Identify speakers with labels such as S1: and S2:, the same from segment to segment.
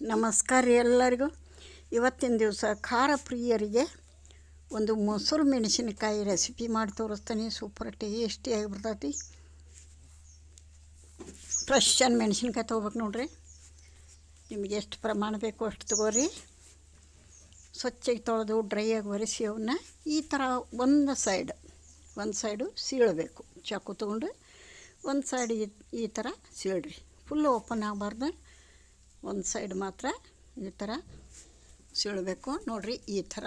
S1: ನಮಸ್ಕಾರ ರೀ ಎಲ್ಲರಿಗೂ. ಇವತ್ತಿನ ದಿವಸ ಖಾರ ಪ್ರಿಯರಿಗೆ ಒಂದು ಮೊಸರು ಮೆಣಸಿನಕಾಯಿ ರೆಸಿಪಿ ಮಾಡಿ ತೋರಿಸ್ತೀನಿ. ಸೂಪರ್ ಟೇಸ್ಟಿ ಆಗಿಬಿಡ್ತೈತಿ ಫ್ರೆಶ್ ಅಂಡ್ ಮೆಣಸಿನ್ಕಾಯಿ ತೊಗೋಬೇಕು ನೋಡ್ರಿ. ನಿಮಗೆ ಎಷ್ಟು ಪ್ರಮಾಣ ಬೇಕೋ ಅಷ್ಟು ತಗೋರಿ. ಸ್ವಚ್ಛಗೆ ತೊಳೆದು ಡ್ರೈಯಾಗಿ ಒರೆಸಿ ಅವನ್ನ ಈ ಥರ ಒಂದು ಸೈಡ್ ಒಂದು ಸೈಡು ಸೀಳಬೇಕು. ಚಾಕು ತೊಗೊಂಡು ಒಂದು ಸೈಡ್ ಈ ಈ ಥರ ಸೀಳ್ರಿ. ಫುಲ್ ಓಪನ್ ಆಗಬಾರ್ದು. ಒಂದು ಸೈಡ್ ಮಾತ್ರ ಈ ಥರ ಸೀಳಬೇಕು. ನೋಡಿರಿ ಈ ಥರ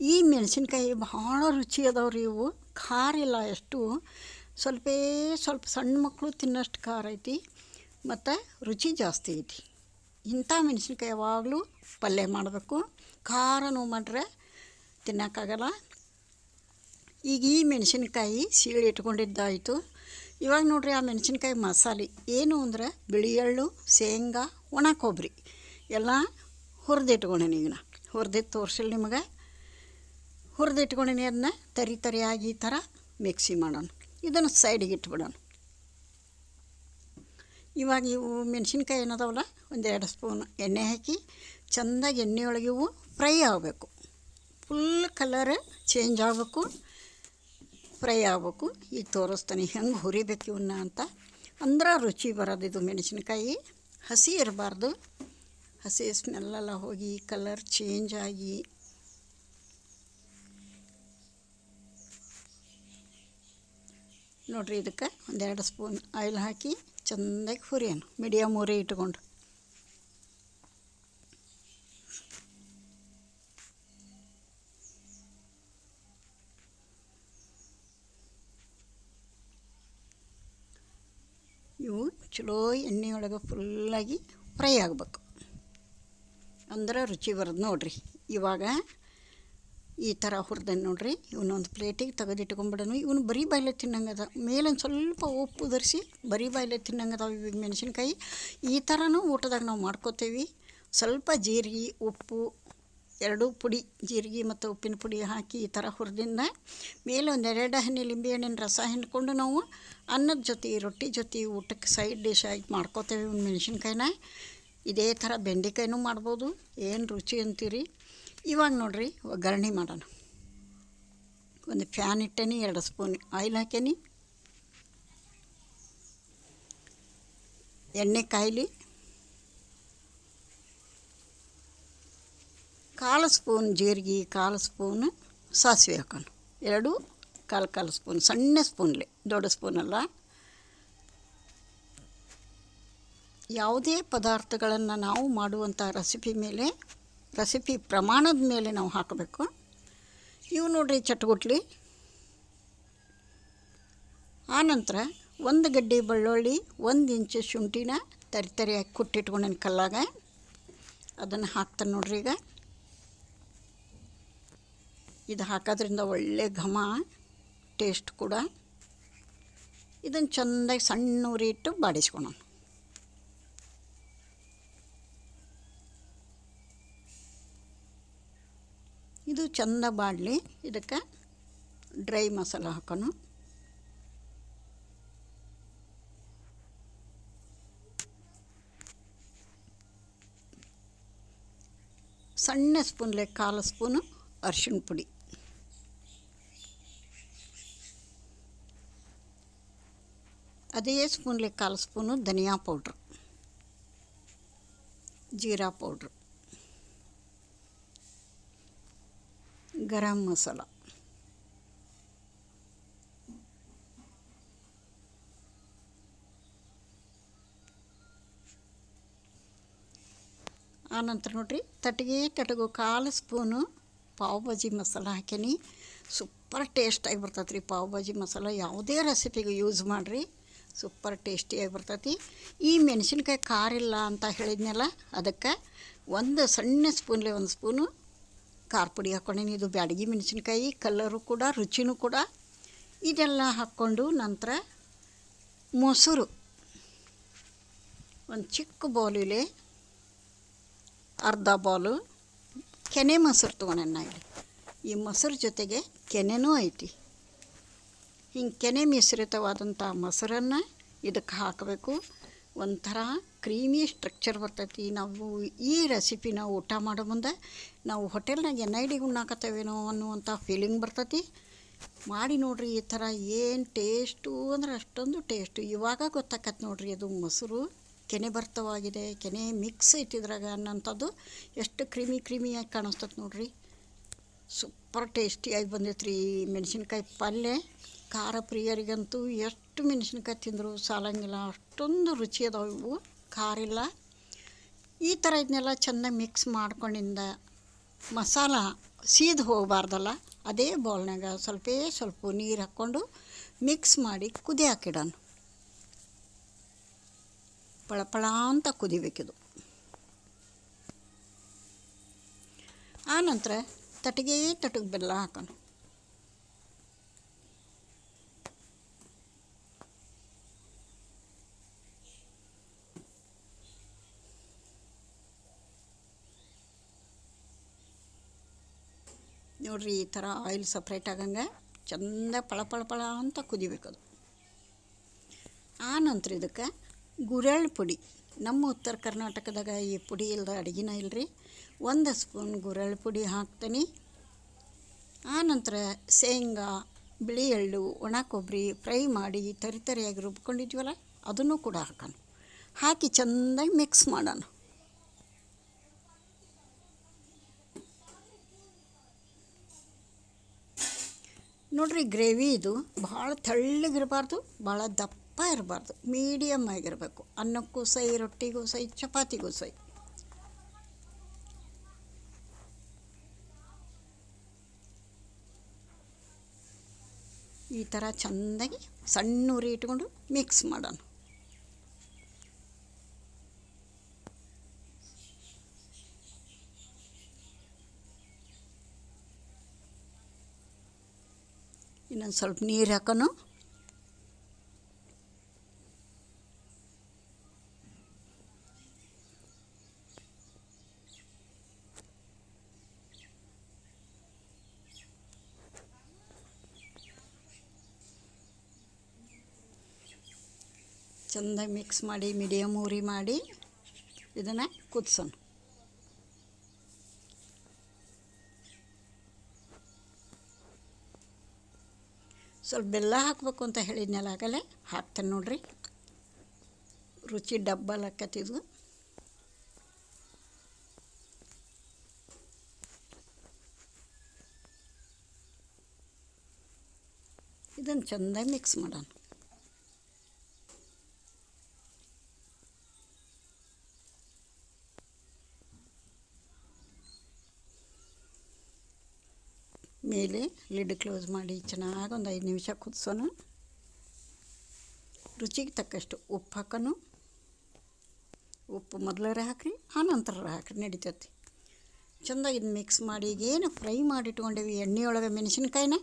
S1: ಈ ಮೆಣಸಿನ್ಕಾಯಿ ಭಾಳ ರುಚಿ ಅದಾವ್ರಿ ಇವು. ಖಾರ ಇಲ್ಲ ಎಷ್ಟು ಸ್ವಲ್ಪೇ ಸ್ವಲ್ಪ ಸಣ್ಣ ಮಕ್ಕಳು ತಿನ್ನೋಷ್ಟು ಖಾರ ಐತಿ. ಮತ್ತು ರುಚಿ ಜಾಸ್ತಿ ಐತಿ. ಇಂಥ ಮೆಣಸಿನ್ಕಾಯಿ ಯಾವಾಗಲೂ ಪಲ್ಯ ಮಾಡಬೇಕು. ಖಾರನೂ ಮಾಡ್ರೆ ತಿನ್ನೋಕ್ಕಾಗಲ್ಲ. ಈಗ ಈ ಮೆಣಸಿನ್ಕಾಯಿ ಸೀಳಿ ಇಟ್ಕೊಂಡಿದ್ದಾಯಿತು. ಇವಾಗ ನೋಡ್ರಿ ಆ ಮೆಣಸಿನ್ಕಾಯಿ ಮಸಾಲೆ. ಏನು ಅಂದ್ರೆ ಬಿಳಿ ಎಳ್ಳು ಶೇಂಗಾ, ಒಣ ಕೊಬ್ಬರಿ ಎಲ್ಲ ಹುರಿದಿಟ್ಕೊಂಡೇನಿ ಈಗ ನಾ. ಹುರಿದಿಟ್ಟು ತೋರ್ಸಿಲ್ಲ ನಿಮಗೆ. ಹುರಿದಿಟ್ಕೊಂಡೇನಿ ಅದನ್ನ ತರಿ ತರಿಯಾಗಿ ಈ ಥರ ಮಿಕ್ಸಿ ಮಾಡೋಣ. ಇದನ್ನು ಸೈಡಿಗೆ ಇಟ್ಬಿಡೋಣ. ಇವಾಗ ಇವು ಮೆಣಸಿನ್ಕಾಯಿ ಒಂದು ಒಂದೆರಡು ಸ್ಪೂನ್ ಎಣ್ಣೆ ಹಾಕಿ ಚೆಂದಾಗಿ ಎಣ್ಣೆಯೊಳಗೆ ಇವು ಫ್ರೈ ಆಗಬೇಕು. ಫುಲ್ ಕಲರ್ ಚೇಂಜ್ ಆಗಬೇಕು. ಫ್ರೈ ಆಗಬೇಕು ಈಗ ತೋರಿಸ್ತಾನೆ, ಹೆಂಗೆ ಹುರಿಬೇಕು ಇವನ್ನ ಅಂತ. ಅಂದ್ರೆ ರುಚಿ ಬರೋದು ಇದು ಮೆಣಸಿನಕಾಯಿ. ಹಸಿ ಇರಬಾರ್ದು. ಹಸಿ ಸ್ಮೆಲ್ಲೆಲ್ಲ ಹೋಗಿ ಕಲರ್ ಚೇಂಜ್ ಆಗಿ. ನೋಡಿರಿ ಇದಕ್ಕೆ ಒಂದೆರಡು ಸ್ಪೂನ್ ಆಯಿಲ್ ಹಾಕಿ ಚೆಂದಾಗಿ ಹುರಿಯೋಣ. ಮೀಡಿಯಮ್ ಉರಿ ಇಟ್ಕೊಂಡು ಇವು ಎಣ್ಣೆ ಒಳಗೆ ಫುಲ್ಲಾಗಿ ಫ್ರೈ ಆಗಬೇಕು. ಅಂದ್ರೆ ರುಚಿ ಬರೋದು ನೋಡಿರಿ. ಇವಾಗ ಈ ಥರ ಹುರಿದೆ ನೋಡಿರಿ, ಇವನೊಂದು ಪ್ಲೇಟಿಗೆ ತೆಗೆದಿಟ್ಕೊಂಬಿಡೋನು. ಇವನು ಬರೀ ಬಾಯಿಲೆ ತಿನ್ನಂಗದ. ಮೇಲೊಂದು ಸ್ವಲ್ಪ ಉಪ್ಪು ಧರಿಸಿ ಬರೀ ಬಾಯ್ಲೆ ತಿನ್ನಂಗದಾವ ಇವಾಗ ಮೆಣಸಿನ್ಕಾಯಿ. ಈ ಥರನೂ ಊಟದಾಗ ನಾವು ಮಾಡ್ಕೋತೀವಿ. ಸ್ವಲ್ಪ ಜೀರಿಗೆ, ಉಪ್ಪು ಎರಡೂ ಪುಡಿ ಜೀರಿಗೆ ಮತ್ತು ಉಪ್ಪಿನ ಪುಡಿ ಹಾಕಿ ಈ ಥರ ಹುರಿದಿಂದ ಮೇಲೆ ಎರಡು ಹನಿ ಲಿಂಬೆಹಣ್ಣಿನ ರಸ ಹಿಂಡ್ಕೊಂಡು ನಾವು ಅನ್ನದ ಜೊತೆ, ರೊಟ್ಟಿ ಜೊತೆ ಊಟಕ್ಕೆ ಸೈಡ್ ಡಿಶ್ ಆಗಿ ಮಾಡ್ಕೋತೇವೆ ಒಂದು ಮೆಣಸಿನ್ಕಾಯಿನ. ಇದೇ ಥರ ಬೆಂಡೆಕಾಯಿನೂ ಮಾಡ್ಬೋದು. ಏನು ರುಚಿ ಅಂತೀರಿ? ಇವಾಗ ನೋಡಿರಿ, ಒಗ್ಗರಣೆ ಮಾಡೋಣ. ಒಂದು ಫ್ಯಾನ್ ಇಟ್ಟೇನಿ, ಎರಡು ಸ್ಪೂನ್ ಆಯಿಲ್ ಹಾಕೇನಿ. ಎಣ್ಣೆ ಕಾಯಿಲಿ ಕಾಲು ಸ್ಪೂನ್ ಜೀರಿಗೆ, ಕಾಲು ಸ್ಪೂನ್ ಸಾಸಿವೆ ಹಾಕೋಣ ಎರಡು ಕಾಲು ಕಾಲು ಸ್ಪೂನ್, ಸಣ್ಣ ಸ್ಪೂನ್ಲೆ, ದೊಡ್ಡ ಸ್ಪೂನಲ್ಲ ಯಾವುದೇ ಪದಾರ್ಥಗಳನ್ನು ನಾವು ಮಾಡುವಂಥ ರೆಸಿಪಿ ಮೇಲೆ ರೆಸಿಪಿ ಪ್ರಮಾಣದ ಮೇಲೆ ನಾವು ಹಾಕಬೇಕು. ಇವು ನೋಡ್ರಿ ಚಟ್ಗುಟ್ಲಿ ಆನಂತರ ಒಂದು ಗಡ್ಡೆ ಬೆಳ್ಳುಳ್ಳಿ, ಒಂದು ಇಂಚು ಶುಂಠಿನ ತರಿ ತರಿಯಾಗಿ ಕುಟ್ಟಿಟ್ಕೊಂಡೇನು ಕಲ್ಲಾಗ. ಅದನ್ನು ಹಾಕ್ತಾನೆ ನೋಡ್ರಿ ಈಗ. ಇದು ಹಾಕೋದ್ರಿಂದ ಒಳ್ಳೆ ಘಮ ಟೇಸ್ಟ್ ಕೂಡ. ಇದನ್ನು ಚೆಂದಾಗಿ ಸಣ್ಣ ಉರಿ ಇಟ್ಟು ಬಾಡಿಸ್ಕೊಳೋಣ. ಇದು ಚೆಂದ ಬಾಡಲಿ. ಇದಕ್ಕೆ ಡ್ರೈ ಮಸಾಲ ಹಾಕೋಣ. ಸಣ್ಣ ಸ್ಪೂನ್ಲೆ ಕಾಲು ಸ್ಪೂನು ಅರ್ಶಿಣ ಪುಡಿ. ಅದೇ ಸ್ಪೂನ್ಲೆ ಕಾಲು ಸ್ಪೂನು ಧನಿಯಾ ಪೌಡ್ರು ಜೀರಾ ಪೌಡ್ರು ಗರಂ ಮಸಾಲ ಆನಂತರ ನೋಡ್ರಿ ತಟ್ಟಿಗೆ ತಟಗು ಕಾಲು ಸ್ಪೂನು ಪಾವ್ ಭಾಜಿ ಮಸಾಲ ಹಾಕೀನಿ ಸೂಪರ್ ಟೇಸ್ಟಾಗಿ ಬರ್ತೈತೆ ರೀ ಪಾವ್ ಭಾಜಿ ಮಸಾಲ ಯಾವುದೇ ರೆಸಿಪಿಗೆ ಯೂಸ್ ಮಾಡಿರಿ. ಸೂಪರ್ ಟೇಸ್ಟಿಯಾಗಿ ಬರ್ತೈತಿ. ಈ ಮೆಣಸಿನ್ಕಾಯಿ ಖಾರ ಇಲ್ಲ ಅಂತ ಹೇಳಿದ್ನಲ್ಲ, ಅದಕ್ಕೆ ಒಂದು ಸಣ್ಣ ಸ್ಪೂನ್ಲೆ ಒಂದು ಸ್ಪೂನು ಖಾರ ಪುಡಿ ಹಾಕ್ಕೊಂಡೇನಿ. ಇದು ಬ್ಯಾಡಗಿ ಮೆಣಸಿನ್ಕಾಯಿ, ಕಲ್ಲರು ಕೂಡ, ರುಚಿನೂ ಕೂಡ. ಇದೆಲ್ಲ ಹಾಕ್ಕೊಂಡು ನಂತರ ಮೊಸರು. ಒಂದು ಚಿಕ್ಕ ಬೌಲಿಲೆ ಅರ್ಧ ಬೌಲು ಕೆನೆ ಮೊಸರು ತೊಗೊಂಡೆನ ಇಲ್ಲಿ ಈ ಮೊಸರು ಜೊತೆಗೆ ಕೆನೆನೂ ಐತಿ. ಹಿಂಗೆ ಕೆನೆ ಮಿಶ್ರಿತವಾದಂಥ ಮೊಸರನ್ನು ಇದಕ್ಕೆ ಹಾಕಬೇಕು. ಒಂಥರ ಕ್ರೀಮಿ ಸ್ಟ್ರಕ್ಚರ್ ಬರ್ತೈತಿ. ನಾವು ಈ ರೆಸಿಪಿನ ಊಟ ಮಾಡೋ ಮುಂದೆ ನಾವು ಹೋಟೆಲ್ನಾಗ ಎನ್ ಐ ಡಿಗೆ ಉಣ್ಣಾಕತ್ತೇವೇನೋ ಅನ್ನುವಂಥ ಫೀಲಿಂಗ್ ಬರ್ತೈತಿ. ಮಾಡಿ ನೋಡ್ರಿ ಈ ಥರ ಏನು ಟೇಸ್ಟು ಅಂದ್ರೆ ಅಷ್ಟೊಂದು ಟೇಸ್ಟು ಇವಾಗ ಗೊತ್ತಾಕತ್ತೆ ನೋಡ್ರಿ ಅದು ಮೊಸರು ಕೆನೆ ಬರ್ತವಾಗಿದೆ ಕೆನೆ ಮಿಕ್ಸ್ ಇಟ್ಟಿದ್ರಾಗ ಅನ್ನೋಂಥದ್ದು ಎಷ್ಟು ಕ್ರೀಮಿ ಕ್ರೀಮಿಯಾಗಿ ಕಾಣಿಸ್ತದೆ ನೋಡ್ರಿ. ಸೂಪರ್ ಟೇಸ್ಟಿಯಾಗಿ ಬಂದೈತೆ ರೀ ಮೆಣಸಿನ್ಕಾಯಿ ಪಲ್ಯ. ಖಾರ ಪ್ರಿಯರಿಗಂತೂ ಎಷ್ಟು ಮೆಣಸಿನ್ಕಾಯಿ ತಿಂದರು ಸಾಲಂಗಿಲ್ಲ, ಅಷ್ಟೊಂದು ರುಚಿ ಅದಾವೆ ಇವು. ಖಾರ ಇಲ್ಲ. ಈ ಥರ ಇದನ್ನೆಲ್ಲ ಚೆನ್ನಾಗಿ ಮಿಕ್ಸ್ ಮಾಡ್ಕೊಂಡಿಂದ ಮಸಾಲ ಸೀದು ಹೋಗಬಾರ್ದಲ್ಲ, ಅದೇ ಬೌಲ್ನಾಗ ಸ್ವಲ್ಪೇ ಸ್ವಲ್ಪ ನೀರು ಹಾಕ್ಕೊಂಡು ಮಿಕ್ಸ್ ಮಾಡಿ ಕುದಿ ಹಾಕಿಡೋಣ. ಪಳಪಳ ಅಂತ ಕುದಿಬೇಕಿದು. ಆನಂತರ ತಟಗೇ ತಟಗೆ ಬೆಲ್ಲ ಹಾಕೋಣ. ನೋಡ್ರಿ ಈ ಥರ ಆಯಿಲ್ ಸಪ್ರೇಟ್ ಆಗಂಗೆ ಚಂದ ಪಳ ಪಳ ಪಳ ಅಂತ ಕುದಿಬೇಕದು ಆ ನಂತರ ಇದಕ್ಕೆ ಗುರೆಳ್ಳು ಪುಡಿ. ನಮ್ಮ ಉತ್ತರ ಕರ್ನಾಟಕದಾಗ ಈ ಪುಡಿ ಇಲ್ಲದ ಅಡುಗೆನ ಇಲ್ಲರಿ ಒಂದು ಸ್ಪೂನ್ ಗುರೆಳ್ಳು ಪುಡಿ ಹಾಕ್ತೀನಿ. ಆನಂತರ ಶೇಂಗಾ, ಬಿಳಿ ಎಳ್ಳು, ಒಣ ಕೊಬ್ಬರಿ, ಫ್ರೈ ಮಾಡಿ ತರಿ ತರಿಯಾಗಿ ರುಬ್ಕೊಂಡಿದ್ವಲ್ಲ, ಅದನ್ನು ಕೂಡ ಹಾಕೋಣ. ಹಾಕಿ ಚೆಂದಾಗಿ ಮಿಕ್ಸ್ ಮಾಡೋಣ. ನೋಡ್ರಿ ಗ್ರೇವಿ ಇದು ಭಾಳ ತಳ್ಳಗಿರಬಾರ್ದು ಭಾಳ ದಪ್ಪ ಇರಬಾರ್ದು ಮೀಡಿಯಮ್ ಆಗಿರಬೇಕು. ಅನ್ನಕ್ಕೂ ಸೈ, ರೊಟ್ಟಿಗೂ ಸೈ, ಚಪಾತಿಗೂ ಸೈ. ಈ ಥರ ಚೆಂದಾಗಿ ಸಣ್ಣ ಉರಿ ಇಟ್ಕೊಂಡು ಮಿಕ್ಸ್ ಮಾಡೋಣ. ಇನ್ನೊಂದು ಸ್ವಲ್ಪ ನೀರು ಹಾಕೋನು. ಚೆಂದಾಗಿ ಮಿಕ್ಸ್ ಮಾಡಿ ಮೀಡಿಯಮ್ ಉರಿ ಮಾಡಿ ಇದನ್ನು ಕುದಿಸೋಣ ಸ್ವಲ್ಪ ಬೆಲ್ಲ ಹಾಕಬೇಕು ಅಂತ ಹೇಳಿದ್ನಲ್ಲ ಆಗಲೇ ಹಾಕ್ತೇನೆ ನೋಡ್ರಿ. ರುಚಿ ಡಬ್ಬಲ್ ಹಾಕತ್ತಿದ್ವು ಇದನ್ನು ಚೆಂದಾಗಿ ಮಿಕ್ಸ್ ಮಾಡೋಣ. ಮೇಲೆ ಲಿಡ್ ಕ್ಲೋಸ್ ಮಾಡಿ, ಚೆನ್ನಾಗಿ ಒಂದು ಐದು ನಿಮಿಷ ಕುದಿಸೋಣ. ರುಚಿಗೆ ತಕ್ಕಷ್ಟು ಉಪ್ಪು ಹಾಕೋನು ಉಪ್ಪು ಮೊದಲರೇ ಹಾಕ್ರಿ ಆನಂತರ ಹಾಕ್ರಿ, ನಡಿತೈತಿ. ಚೆಂದ ಇದು ಮಿಕ್ಸ್ ಮಾಡಿ ಏನು ಫ್ರೈ ಇಟ್ಕೊಂಡೇವಿ ಎಣ್ಣೆಯೊಳಗೆ ಮೆಣಸಿನ್ಕಾಯಿನ,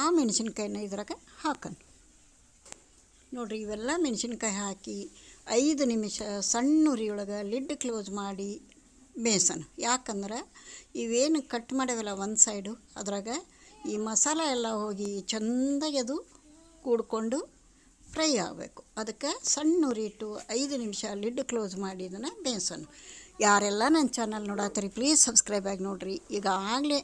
S1: ಆ ಮೆಣಸಿನ್ಕಾಯಿನ ಇದ್ರಾಗ ಹಾಕೋಣ. ನೋಡಿರಿ, ಇವೆಲ್ಲ ಮೆಣಸಿನ್ಕಾಯಿ ಹಾಕಿ ಐದು ನಿಮಿಷ ಸಣ್ಣ ಉರಿಯೊಳಗೆ ಲಿಡ್ ಕ್ಲೋಸ್ ಮಾಡಿ ಬೇಯಿಸೋಣ ಯಾಕಂದ್ರೆ ಇವೇನು ಕಟ್ ಮಾಡ್ಯಾವಲ್ಲ ಒಂದು ಸೈಡು ಅದ್ರಾಗ ಈ ಮಸಾಲೆ ಎಲ್ಲ ಹೋಗಿ ಚೆಂದಾಗಿ ಅದು ಕೂಡ್ಕೊಂಡು ಫ್ರೈ ಆಗಬೇಕು. ಅದಕ್ಕೆ ಸಣ್ಣ ಉರಿಟ್ಟು ಐದು ನಿಮಿಷ ಲಿಡ್ ಕ್ಲೋಸ್ ಮಾಡಿ ಇದನ್ನು ಬೇಯಿಸೋಣ ಯಾರೆಲ್ಲ ನನ್ನ ಚಾನಲ್ ನೋಡತ್ತೀರಿ ಪ್ಲೀಸ್ ಸಬ್ಸ್ಕ್ರೈಬ್ ಆಗಿ ನೋಡಿರಿ. ಈಗ ಆಗಲೇ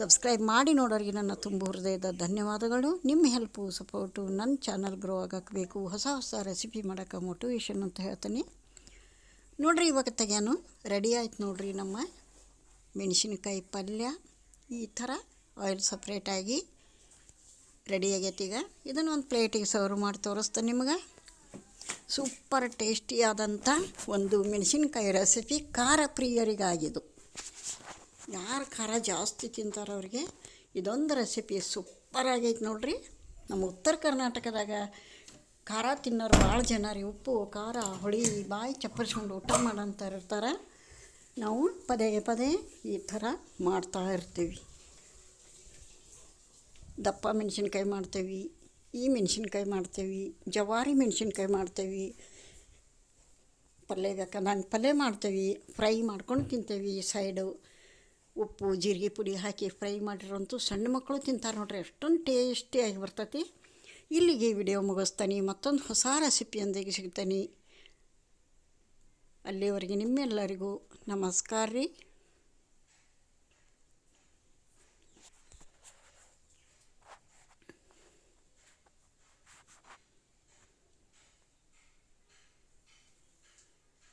S1: ಸಬ್ಸ್ಕ್ರೈಬ್ ಮಾಡಿ ನೋಡೋರಿಗೆ ನನ್ನ ತುಂಬ ಹೃದಯದ ಧನ್ಯವಾದಗಳು. ನಿಮ್ಮ ಹೆಲ್ಪು ಸಪೋರ್ಟು ನನ್ನ ಚಾನಲ್ ಗ್ರೋ ಆಗಕ್ಕೆ ಬೇಕು. ಹೊಸ ಹೊಸ ರೆಸಿಪಿ ಮಾಡೋಕ್ಕೆ ಮೋಟಿವೇಶನ್ ಅಂತ ಹೇಳ್ತೀನಿ. ನೋಡ್ರಿ ಇವಾಗ ತೆಗ್ಯಾನು. ರೆಡಿ ಆಯ್ತು ನೋಡ್ರಿ ನಮ್ಮ ಮೆಣಸಿನ್ಕಾಯಿ ಪಲ್ಯ. ಈ ಥರ ಆಯಿಲ್ ಸಪ್ರೇಟಾಗಿ ರೆಡಿ ಆಗೈತೆ ಈಗ. ಇದನ್ನು ಒಂದು ಪ್ಲೇಟಿಗೆ ಸರ್ವ್ ಮಾಡಿ ತೋರಿಸ್ತೇನೆ ನಿಮ್ಗೆ. ಸೂಪರ್ ಟೇಸ್ಟಿಯಾದಂಥ ಒಂದು ಮೆಣಸಿನ್ಕಾಯಿ ರೆಸಿಪಿ ಖಾರ ಪ್ರಿಯರಿಗಾಗಿದು ಯಾರು ಖಾರ ಜಾಸ್ತಿ ತಿಂತಾರೆ ಅವ್ರಿಗೆ ಇದೊಂದು ರೆಸಿಪಿ ಸೂಪರ್ ಆಗೈತೆ ನೋಡ್ರಿ. ನಮ್ಮ ಉತ್ತರ ಕರ್ನಾಟಕದಾಗ ಖಾರ ತಿನ್ನೋರು ಭಾಳ ಜನ ರೀ. ಉಪ್ಪು, ಖಾರ, ಹೊಳಿ, ಬಾಯಿ ಚಪ್ಪರಿಸ್ಕೊಂಡು ಊಟ ಮಾಡೋಂಥ ಇರ್ತಾರೆ. ನಾವು ಪದೇ ಪದೇ ಈ ಥರ ಮಾಡ್ತಾ ಇರ್ತೀವಿ. ದಪ್ಪ ಮೆಣಸಿನ್ಕಾಯಿ ಮಾಡ್ತೇವೆ, ಈ ಮೆಣಸಿನ್ಕಾಯಿ ಮಾಡ್ತೇವೆ, ಜವಾರಿ ಮೆಣಸಿನ್ಕಾಯಿ ಮಾಡ್ತೇವೆ. ಪಲ್ಯ ಬೇಕಂದಂಗೆ ಪಲ್ಯ ಮಾಡ್ತೇವೆ, ಫ್ರೈ ಮಾಡ್ಕೊಂಡು ತಿಂತೇವೆ ಸೈಡು. ಉಪ್ಪು, ಜೀರಿಗೆ ಪುಡಿ ಹಾಕಿ ಫ್ರೈ ಮಾಡಿರೋಂಥ ಸಣ್ಣ ಮಕ್ಕಳು ತಿಂತಾರೆ ನೋಡ್ರಿ, ಎಷ್ಟೊಂದು ಟೇಸ್ಟಿಯಾಗಿ ಬರ್ತೈತಿ. ಇಲ್ಲಿಗೆ ವಿಡಿಯೋ ಮುಗಿಸ್ತಾನೆ. ಮತ್ತೊಂದು ಹೊಸ ರೆಸಿಪಿಯೊಂದಿಗೆ ಸಿಗ್ತಾನೆ. ಅಲ್ಲಿವರೆಗೆ ನಿಮ್ಮೆಲ್ಲರಿಗೂ ನಮಸ್ಕಾರ ರೀ.